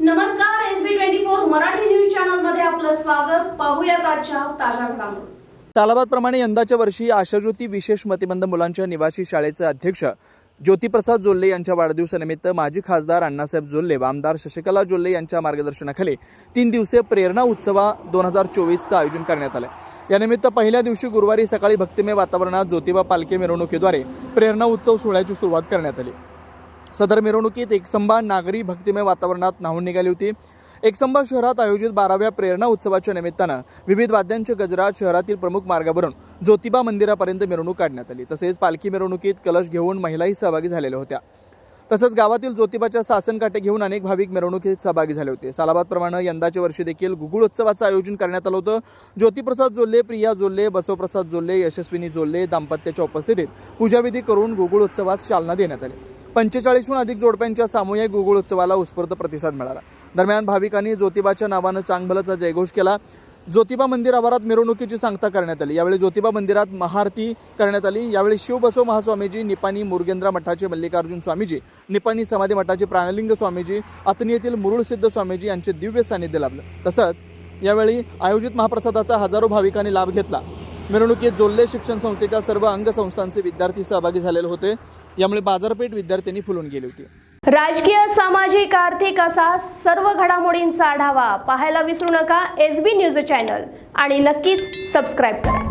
नमस्कार S B twenty four Marathi news चॅनलमध्ये आपलं स्वागत. पाहूया आजच्या ताज्या घडामोडी. तालाबादप्रमाणे यंदाच्या वर्षी आशाज्योती विशेष मतिमंद मुलांच्या निवासी शाळेचे अध्यक्ष ज्योतिप्रसाद जोल्ले यांच्या वाढदिवसानिमित्त माजी खासदार अण्णासाहेब जोल्ले व आमदार शशिकला जोल्ले यांच्या मार्गदर्शनाखाली तीन दिवसीय प्रेरणा उत्सवा दोन हजार चोवीसचं आयोजन करण्यात आलं. यानिमित्त पहिल्या दिवशी गुरुवारी सकाळी भक्तिमय वातावरणात ज्योतिबा पालखी मिरवणुकीद्वारे प्रेरणा उत्सव सोहळ्याची सुरुवात करण्यात आली. सदर मिरवणुकीत एकसंबा नागरी भक्तिमय वातावरणात न्हावून निघाली होती. एकसंबा शहरात आयोजित बाराव्या प्रेरणा उत्सवाच्या निमित्तानं विविध वाद्यांच्या गजरात शहरातील प्रमुख मार्गावरून ज्योतिबा मंदिरापर्यंत मिरवणूक काढण्यात आली. तसेच पालखी मिरवणुकीत कलश घेऊन महिलाही सहभागी झालेल्या होत्या. तसंच गावातील ज्योतिबाच्या सासन काटे घेऊन अनेक भाविक मिरवणुकीत सहभागी झाले होते. सालाबादप्रमाणे यंदाच्या वर्षी देखील गुगुळ उत्सवाचं आयोजन करण्यात आलं होतं. ज्योतिप्रसाद जोल्ले प्रिया जोल्ले बसवप्रसाद जोल्ले यशस्विनी जोल्ले दाम्पत्याच्या उपस्थितीत पूजाविधी करून गुगुळ उत्सवास चालना देण्यात आली. पंचेचाळीसहून अधिक जोडप्यांच्या सामूहिक गुगुळ उत्सवाला उत्स्फूर्त प्रतिसाद मिळाला. दरम्यान भाविकांनी ज्योतिबाच्या नावानं चांगभलचा जयघोष केला. ज्योतिबा मंदिर आवारात मिरवणुकीची सांगता करण्यात आली. यावेळी ज्योतिबा मंदिरात महाआरती करण्यात आली. यावेळी शिवबसव महास्वामीजी निपाणी मुरगेंद्रा मठाचे मल्लिकार्जुन स्वामीजी निपाणी समाधी मठाचे प्राणलिंग स्वामीजी अतनीयेतील मुरुळसिद्ध स्वामीजी यांचे दिव्य सानिध्य लाभलं. तसंच यावेळी आयोजित महाप्रसादाचा हजारो भाविकांनी लाभ घेतला. मिरवणुकीत जोल्ले शिक्षण संस्थेच्या सर्व अंगसंस्थांचे विद्यार्थी सहभागी झालेले होते. यामुळे बाजारपेठ विद्यार्थ्यांनी फुलून गेली होती. राजकीय सामाजिक आर्थिक असा सर्व घडामोडींचा आढावा पाहायला विसरू नका. एस बी न्यूज चॅनल आणि नक्कीच सबस्क्राईब करा.